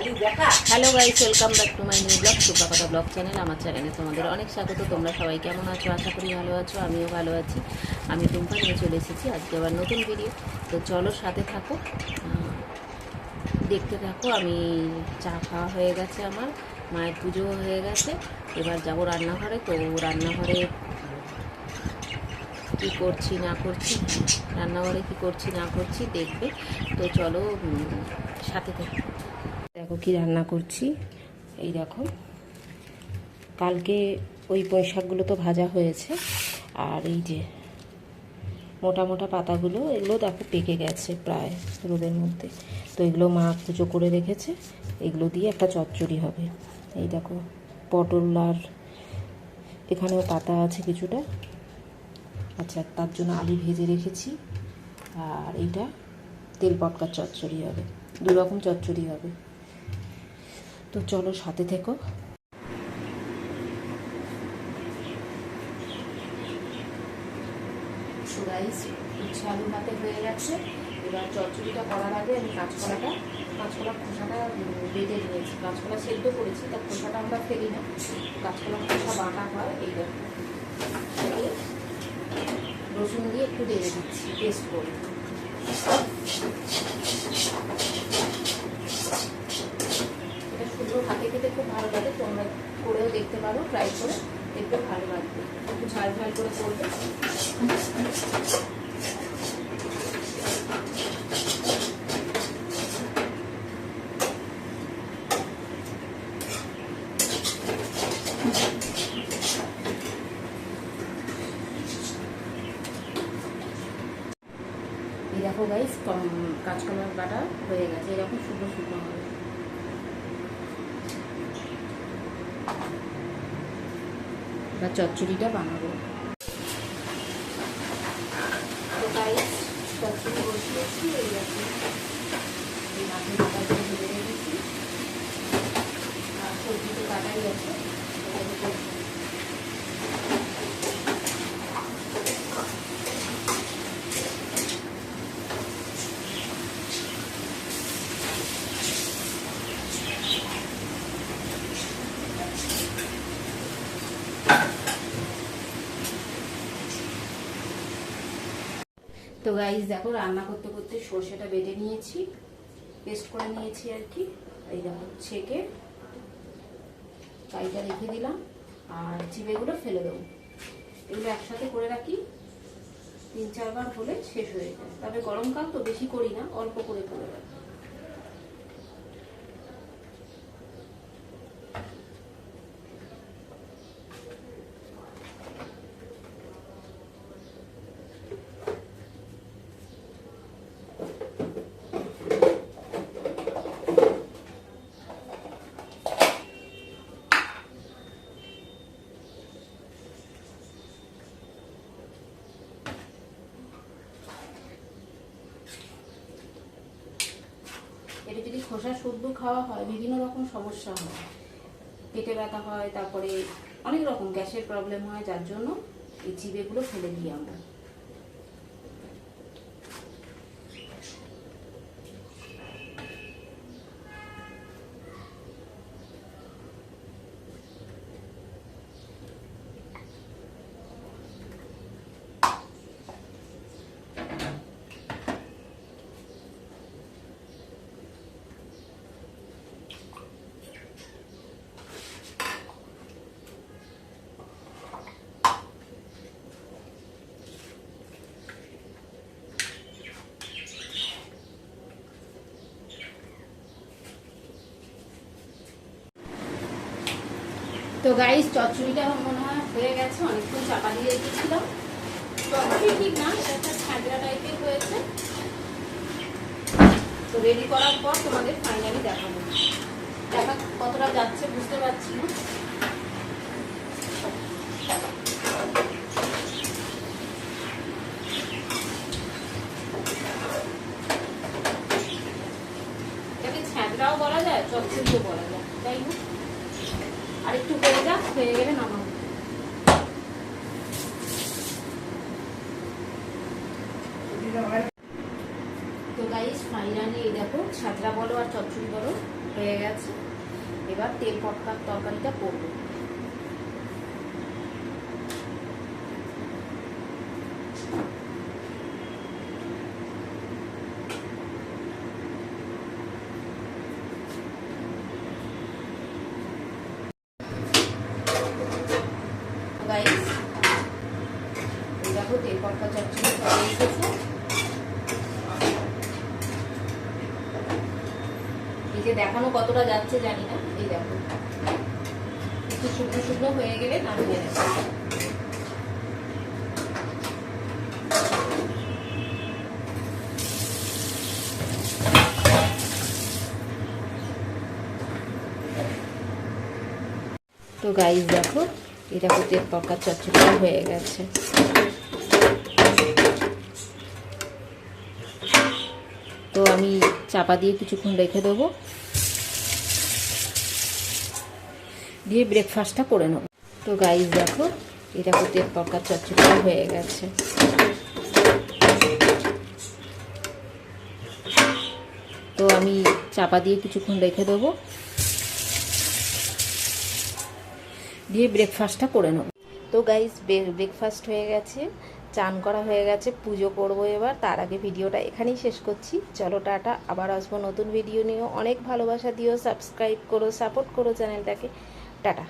Hello guys welcome back to my new blog Suprabhata blog channel আমার চ্যানেলে তোমাদের অনেক স্বাগত। তোমরা সবাই কেমন আছো? আশা করি ভালো আছো, আমিও ভালো আছি। আমি টুম্পা নিয়ে চলে এসেছি, আজকে আবার নতুন ভিডিও তো চলো সাথে থাকো। দেখতে থাকো, আমি চা খাওয়া হয়ে গেছে আমার, মায়ের পুজো হয়ে গেছে। এবার যাব রান্নাঘরে, তো রান্নাঘরে কি করছি, না করছি, রান্নাঘরে কি করছি, না করছি, দেখবে। তো চলো সাথে থেকে। দেখো কি রান্না করছি। এই দেখো। কালকে ওই পুঁই শাকগুলো তো ভাজা হয়েছে। আর এই যে মোটা মোটা পাতাগুলো, এগুলো দেখো পেকে গেছে প্রায় রোদের মধ্যে। তো এগুলো মা পুজো করে রেখেছে। এগুলো দিয়ে একটা চচ্চড়ি হবে। এই দেখো, পটল আর এখানেও পাতা আছে কিছুটা। আচ্ছা তার জন্য আলু ভেজে রেখেছি। আর এইটা তেল পটকার চচ্চড়ি হবে। দু রকম চচ্চড়ি হবে। তো চলো সাথে থেকো। রাইস উচ্ছে আলু হাতে হয়ে গেছে। এবার চচ্চড়িটা করার আগে আমি কাঁচকলাটা কাঁচকলার খোসাটা বেটে নিয়েছি। কাঁচকলা সেদ্ধ করেছি তার খোসাটা আমরা ফেলি না। কাঁচকলার খোসা বাটা হয়, এই রসুন দিয়ে একটু দেড়ে দিচ্ছি পেস্ট করে। লাগে তোমরা করেও দেখতে পারো ট্রাই করে দেখতে ভালো লাগবে। একটু ঝাল ঝাল করে করবে। দেখো গাইস কাঁচকলার বাটা হয়ে গেছে। এরকম শুকনো শুকনো হবে। এবার চচ্চড়িটা বানাবো। চচ্চড়ি বসিয়েছি মাছের বাটাগুলো ভেজে রেখেছি আর সবজি তো কাটাই আছে এটাকে করব। তো গাইজ দেখো, রান্না করতে করতে সর্ষেটা বেটে নিয়েছি পেস্ট করে নিয়েছি আর কি। এই দেখো, ছেঁকে কাইটা রেখে দিলাম আর চিবেগুলো ফেলে দেবো। এগুলো একসাথে করে রাখি, তিন চারবার হলে শেষ হয়ে যায়। তবে গরমকাল তো বেশি করি না, অল্প করে করে রাখি। এটা যদি খোসা শুদ্ধ খাওয়া হয়, বিভিন্ন রকম সমস্যা হয়। পেটে ব্যথা হয়, তারপরে অনেক রকম গ্যাসের প্রবলেম হয়, যার জন্য এই জিভেগুলো ফেলে দিই আমরা। তো গাইস চচ্চড়িটা মনে হয় হয়ে গেছে, অনেকক্ষণ চাপা দিয়ে রেখেছিলাম। চচ্চড়ি ঠিক না টাইপের হয়েছে। তো রেডি করার পর তোমাদের ফাইনালি দেখাবো। দেখা কতটা যাচ্ছে বুঝতে পারছি না। এটাকে বলা যায়, চচ্চড়িও বলা যায়, তাই হোক আর একটু হয়ে যাক, হয়ে গেলে নামাবো। তো গাইস ফাইনালি এই দেখো ছাত্রা বলো আর চচ্চড়ি বলো, হয়ে গেছে। এবার তেল পটকার তরকারিটা করব। গাইস দেখো, তেল পটকা চচ্চড়ি হয়ে এসেছে এই দেখানো কতটা যাচ্ছে জানি না, এই দেখো। একটু শুকনো শুকনো হয়ে গেলে নামিয়ে নেব। তো গাইস দেখো তেল পকা চচ্চড়িটা হয়ে গেছে। তো আমি চাপা দিয়ে কিছুক্ষণ রেখে দেবো। দিয়ে ব্রেকফাস্টটা করে নেব। তো গাইস দেখো তেল পকা চচ্চড়িটা হয়ে গেছে। তো আমি চাপা দিয়ে কিছুক্ষণ রেখে দেবো। দিয়ে ব্রেকফাস্টটা করে নেব। তো গাইজ ব্রেকফাস্ট হয়ে গেছে, চান করা হয়ে গেছে, পুজো করব এবার। তার আগে ভিডিওটা এখানেই শেষ করছি। চলো টাটা, আবার আসব নতুন ভিডিও নিয়েও। অনেক ভালোবাসা দিও সাবস্ক্রাইব করো সাপোর্ট করো চ্যানেলটাকে টাটা।